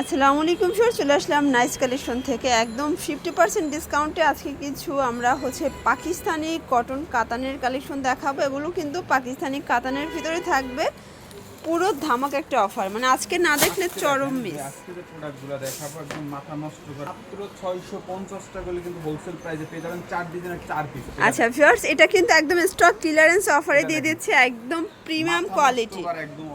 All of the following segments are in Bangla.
আসসালামু আলাইকুম স্যার চলে আসলাম নাইস কালেকশন থেকে। একদম ফিফটি পার্সেন্ট ডিসকাউন্টে আজকে কিছু আমরা হচ্ছে পাকিস্তানি কটন কাতানের কালেকশন দেখাবো, এগুলো কিন্তু পাকিস্তানি কাতানের ভিতরে থাকবে। পুরো ধামাক একটা অফার মানে আজকে না দেখলে চরম মিস আজকে যে প্রোডাক্টগুলো দেখাবো একদম মাথা নষ্ট করে মাত্র ছয়শো পঞ্চাশ টাকা করে কিন্তু হোলসেল প্রাইসে পেয়ে যাবেন চার ডিজাইনের চার পিস আচ্ছা ভিউয়ার্স এটা কিন্তু একদম স্টক ক্লিয়ারেন্স অফারে দিয়ে দিচ্ছে একদম প্রিমিয়াম কোয়ালিটি।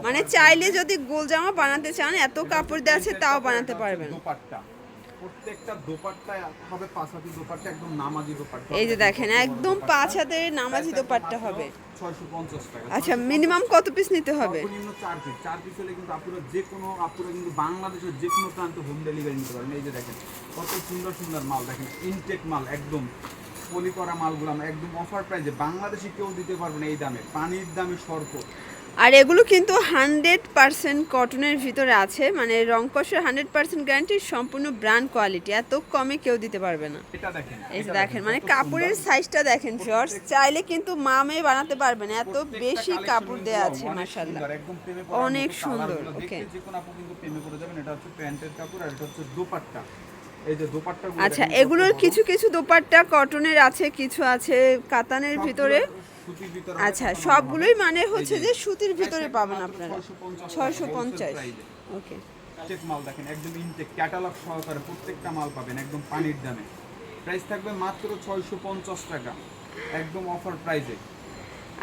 মানে চাইলে যদি গোল জামা বানাতে চান এত কাপড় দেওয়া আছে তাও বানাতে পারবেন। দোপাট্টা। প্রত্যেকটা দোপাট্টা হবে পাঁচ হাতি দোপাট্টা একদম নামাজি দোপাট্টা এই যে দেখেন একদম পাঁচ হাতের নামাজি দোপাট্টা হবে। ছয়শো পঞ্চাশ টাকা। আচ্ছা মিনিমাম কত পিস নিতে হবে? সর্বনিম্ন চার পিস চার পিস হলে কিন্তু আপনারা যে কোনো আপনারা কিন্তু বাংলাদেশের যে কোনো প্রান্তে হোম ডেলিভারি নিতে পারবেন। এই যে দেখেন কত সুন্দর সুন্দর মাল দেখেন ইনটেক মাল একদম পলি করা মালগুলো একদম অফার প্রাইসে বাংলাদেশে কেউ দিতে পারবে না এই দামে। পানির দামে সর্প আর এগুলো কিন্তু হান্ড্রেড পার্সেন্ট কটনের ভিতরে আছে মানে রংকসের হান্ড্রেড পার্সেন্ট গ্যারান্টি সম্পূর্ণ ব্র্যান্ড কোয়ালিটি এত কমে কেউ দিতে পারবে না। এটা দেখেন এই দেখেন মানে কাপড়ের সাইজটা দেখেন ফিওর্স চাইলে কিন্তু মামে বানাতে পারবে না এত বেশি কাপড় দেওয়া আছে অনেক মাশাআল্লাহ। অনেক সুন্দর, দোপাট্টা। আচ্ছা এগুলোর কিছু কিছু দোপাট্টা কটনের আছে কিছু আছে কাতানের ভিতরে। আচ্ছা সবগুলোই মানে হচ্ছে যে, সুতির ভিতরে পাবেন আপনারা। ছয়শো পঞ্চাশ। ওকে। চেক মাল দেখেন একদম ইনটেক ক্যাটালগ সহকারে প্রত্যেকটা মাল পাবেন একদম পানির দামে। প্রাইস থাকবে মাত্র ছয়শো পঞ্চাশ টাকা একদম অফার প্রাইসে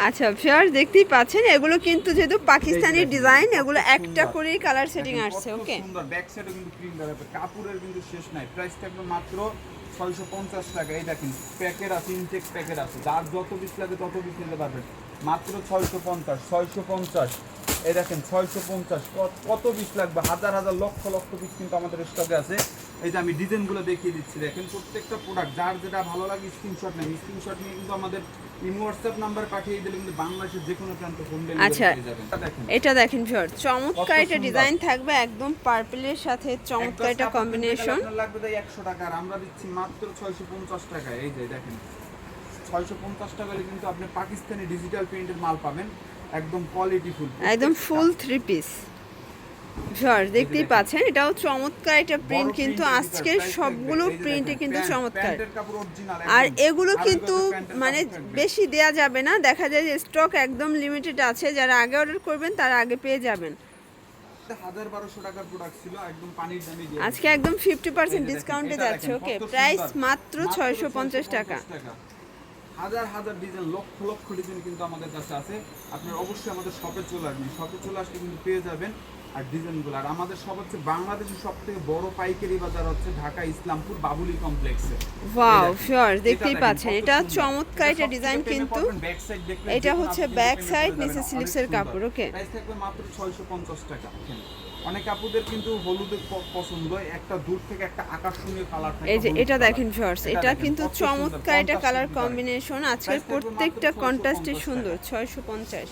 আচ্ছা ফিয়ার দেখতেই পাচ্ছেন এগুলো কিন্তু যেহেতু পাকিস্তানি ডিজাইন এগুলো একটা। করেই কালার সেটিং আসছে ওকে সুন্দর ব্যাক সাইডে কিন্তু দেওয়া হবে কাপড়ের কিন্তু শেষ নাই প্রাইস থাকবে মাত্র ছয়শো পঞ্চাশ টাকা এই দেখেন প্যাকেট আছে ইনটেক প্যাকেট আছে যার যত পিস লাগে তত পিস নিতে পারবেন। মাত্র ছয়শো পঞ্চাশ ছয়শো পঞ্চাশ এই দেখেন ছয়শো পঞ্চাশ কত পিস লাগবে? হাজার হাজার লক্ষ লক্ষ পিস কিন্তু আমাদের স্টকে আছে। এই যে আমি ডিজাইনগুলো দেখিয়ে দিচ্ছি দেখেন প্রত্যেকটা প্রোডাক্ট যার যেটা ভালো লাগে স্ক্রিনশট নেন। স্ক্রিনশট নিয়ে কিন্তু আমাদের ইমো হোয়াটসঅ্যাপ নাম্বার পাঠিয়ে দিলে কিন্তু বাংলাদেশের যে কোনো প্রান্ত হোম ডেলিভারি আচ্ছা। যাবেন। এটা দেখেন। এটা দেখেন ফিয়ার চমৎকার সুন্দর। ডিজাইন থাকবে একদম পার্পলের সাথে চমৎকার একটা কম্বিনেশন লাগবে তাই একশো টাকা আর আমরা দিচ্ছি মাত্র ছয়শো পঞ্চাশ টাকায়। এই যে দেখেন ছয়শো পঞ্চাশ টাকা হলে কিন্তু আপনি পাকিস্তানি ডিজিটাল প্রিন্টের মাল পাবেন একদম কোয়ালিটি ফুল একদম ফুল থ্রি পিস ফিয়ার দেখতেই পাচ্ছেন এটাও চমৎকার একটা প্রিন্ট কিন্তু আজকের সবগুলো প্রিন্টে কিন্তু চমৎকার। আর এগুলো কিন্তু মানে বেশি দেয়া যাবে না দেখা যায় যে স্টক একদম লিমিটেড আছে যারা আগে অর্ডার করবেন তারা আগে পেয়ে যাবেন। আজকে একদম ফিফটি পার্সেন্ট ডিসকাউন্টে যাচ্ছে ওকে প্রাইস মাত্র ছয়শো পঞ্চাশ টাকা। হাজার হাজার ডিজাইন লক্ষ লক্ষ ডিজাইন কিন্তু আমাদের কাছে আছে। আপনার অবশ্যই আমাদের শপে চলে আসবেন। শপে চলে আসলে কিন্তু পেয়ে যাবেন আর ডিজাইনগুলো আর আমাদের সব হচ্ছে বাংলাদেশের সব থেকে বড় পাইকারি বাজার হচ্ছে ঢাকা ইসলামপুর বাবুলি কমপ্লেক্সে ওয়াও শিওর এটা দেখতেই পাচ্ছেন। এটা। চমৎকার এটা ডিজাইন কিন্তু এটা হচ্ছে side, পড়ে নিচে এর কাপড়, okay? Price থাকবে মাত্র 650 টাকা। অনেক আপুদের কিন্তু হলুদের প- পছন্দ একটা দূর থেকে একটা আকর্ষণীয় কালার থাকে এই যে এটা দেখেন শর্টস এটা কিন্তু চমৎকার contrast কালার কম্বিনেশন মাত্র প্রত্যেকটা 650 কন্ট্রাস্টে সুন্দর ছয়শো পঞ্চাশ।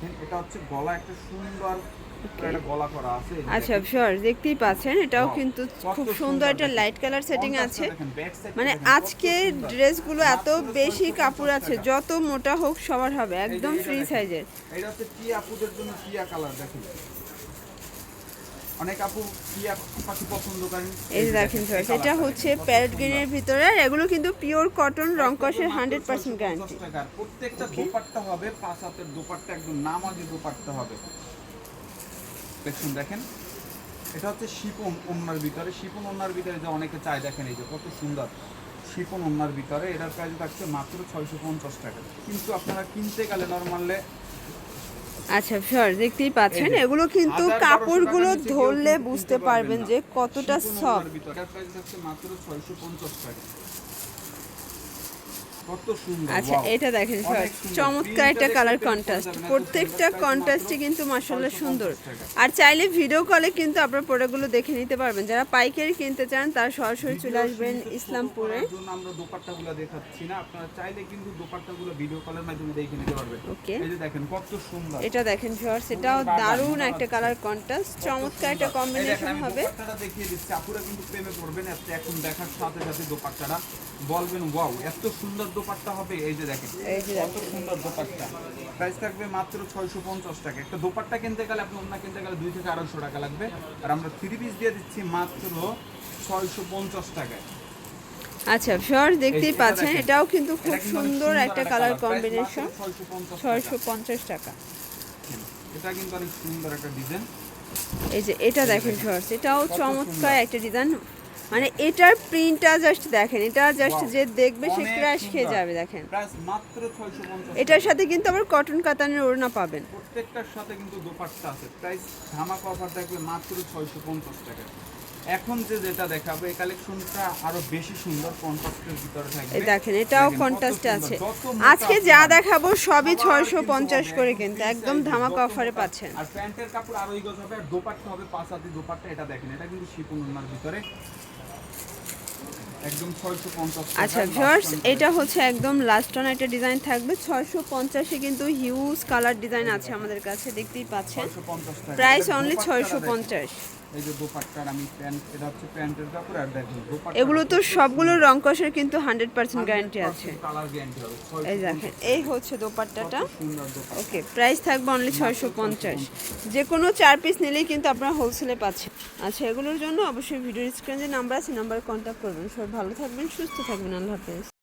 দেখেন, এটা হচ্ছে গলা একটা সুন্দর আচ্ছা। শিওর দেখতেই পাচ্ছেন এটাও কিন্তু খুব সুন্দর একটা লাইট কালার সেটিং আছে। মানে আজকে ড্রেসগুলো এত বেশি কাপড় আছে যত মোটা হোক সবার হবে একদম ফ্রি সাইজের এটা হচ্ছে টিয়া আপুদের জন্য টিয়া কালার দেখেন। অনেক আপু টিয়া পাখি পছন্দ করেন। এই দেখেন ফ্রেন্ডস এটা হচ্ছে প্যারেট গ্রিনের ভিতরে আর এগুলো কিন্তু pure cotton hundred percent 650 guarantee প্রত্যেকটা দোপাট্টা হবে পাঁচ হাতের দোপাট্টা একদম নামাজি দোপাট্টা হবে। দেখুন দেখেন। এটা হচ্ছে শিপন ওনার ভিতরে। শিপন ওনার ভিতরে যে অনেকে চায় দেখেন এই যে কত সুন্দর। শিপন ওনার ভিতরে এটার প্রাইস থাকছে মাত্র ছয়শো পঞ্চাশ টাকা। কিন্তু আপনারা কিনতে গেলে নর্মালে আচ্ছা শিওর দেখতেই পাচ্ছেন। এগুলো কিন্তু কাপড়গুলো ধরলে বুঝতে পারবেন যে কতটা সফট ভিতরে প্রাইস হচ্ছে মাত্র ছয়শো পঞ্চাশ টাকা। আচ্ছা এটা দেখেন চমৎকার একটা কালার কন্ট্রাস্ট প্রত্যেকটা কন্ট্রাস্টই কিন্তু মাসাল্লাহ সুন্দর। আর চাইলে ভিডিও কলে কিন্তু আপনার প্রোডাক্টগুলো দেখে নিতে পারবেন। যারা পাইকারি কিনতে চান তারা সরাসরি চলে আসবেন ইসলামপুরে। আমরা দোপাট্টাগুলো দেখাচ্ছি না। আপনারা চাইলে কিন্তু দোপাট্টাগুলো ভিডিও কলের মাধ্যমে দেখে নিতে পারবেন। ওকে। এই যে দেখেন কত সুন্দর। এটা দেখেন শিওর এটাও দারুণ একটা কালার কন্ট্রাস্ট চমৎকার একটা কম্বিনেশন হবে। দোপাট্টাটা দেখিয়ে দিচ্ছি। আপুরা কিন্তু প্রেমে পড়বেন। এত এখন দেখার সাথে সাথে দোপাট্টাটা বলবেন ওয়াও এত সুন্দর দোপাট্টা হবে এই যে দেখেন। এই যে কত সুন্দর দোপাট্টা। প্রাইস থাকবে মাত্র ছয়শো পঞ্চাশ টাকা। একটা দোপাট্টা কিনতে গেলে আপনি অন্য কিনতে গেলে দুই থেকে আড়াইশো টাকা লাগবে। আর আমরা থ্রি পিস দিয়ে দিচ্ছি মাত্র ছয়শো পঞ্চাশ টাকায়। আচ্ছা ভিউয়ার্স দেখতেই পাচ্ছেন এটাও কিন্তু খুব সুন্দর একটা কালার কম্বিনেশন 650 ছয়শো টাকা। পঞ্চাশ টাকা। এটা কিন্তু অনেক সুন্দর একটা ডিজাইন এই যে এটা দেখেন ভিউয়ার্স এটাও চমৎকার একটা ডিজাইন মানে এটার প্রিন্টটা জাস্ট দেখেন এটা জাস্ট যে দেখবে সে ক্র্যাশ খেয়ে যাবে দেখেন। প্রাইস মাত্র 650 এটার সাথে কিন্তু আবার কটন কাতানের ওড়না পাবেন। প্রত্যেকটার সাথে কিন্তু দোপাট্টা আছে। প্রাইস ধামাকা অফার থাকবে মাত্র 650 টাকা। এখন যে যেটা দেখাবো এই কালেকশনটা আরও বেশি সুন্দর কন্ট্রাস্টের ভিতরে থাকবে। এই দেখেন এটাও কন্ট্রাস্টে আছে। আজকে যা দেখাবো সবই সবার ছয়শো কিন্তু পঞ্চাশ হবে করে একদম কিন্তু একদম ধামাকা অফারে পাচ্ছেন। আর প্যান্টের কাপড় আড়াই গজ হবে আর দোপাট্টা হবে পাঁচ হাতি দোপাট্টা এটা দেখেন এটা কিন্তু শিপন ওনার ভিতরে। একদম 650 আচ্ছা ভিউয়ার্স এটা হচ্ছে একদম লাস্ট অন একটা ডিজাইন থাকবে। ছয়শো পঞ্চাশে কিন্তু হিউজ কালার ডিজাইন আছে আমাদের কাছে দেখতেই পাচ্ছেন। প্রাইস অনলি ছয়শো। পঞ্চাশ। এই যে দোপাট্টার আমি প্যান্ট এটা হচ্ছে প্যান্টের কাপড় আর দেখুন এগুলো তো সবগুলো রং কষের কিন্তু হান্ড্রেড পার্সেন্ট গ্যারান্টি আছে। কালার গ্যারান্টি হবে এই দেখেন এই হচ্ছে দোপাট্টাটা। ওকে প্রাইস থাকবে অনলি ছয়শো পঞ্চাশ। যে কোনো চার পিস নিলেই কিন্তু আপনারা হোলসেলে পাচ্ছেন। আচ্ছা এগুলোর জন্য অবশ্যই ভিডিও স্ক্রিনে যে নাম্বার আছে নাম্বারে কন্ট্যাক্ট করবেন। সবাই ভালো থাকবেন সুস্থ থাকবেন। আল্লাহ হাফেজ।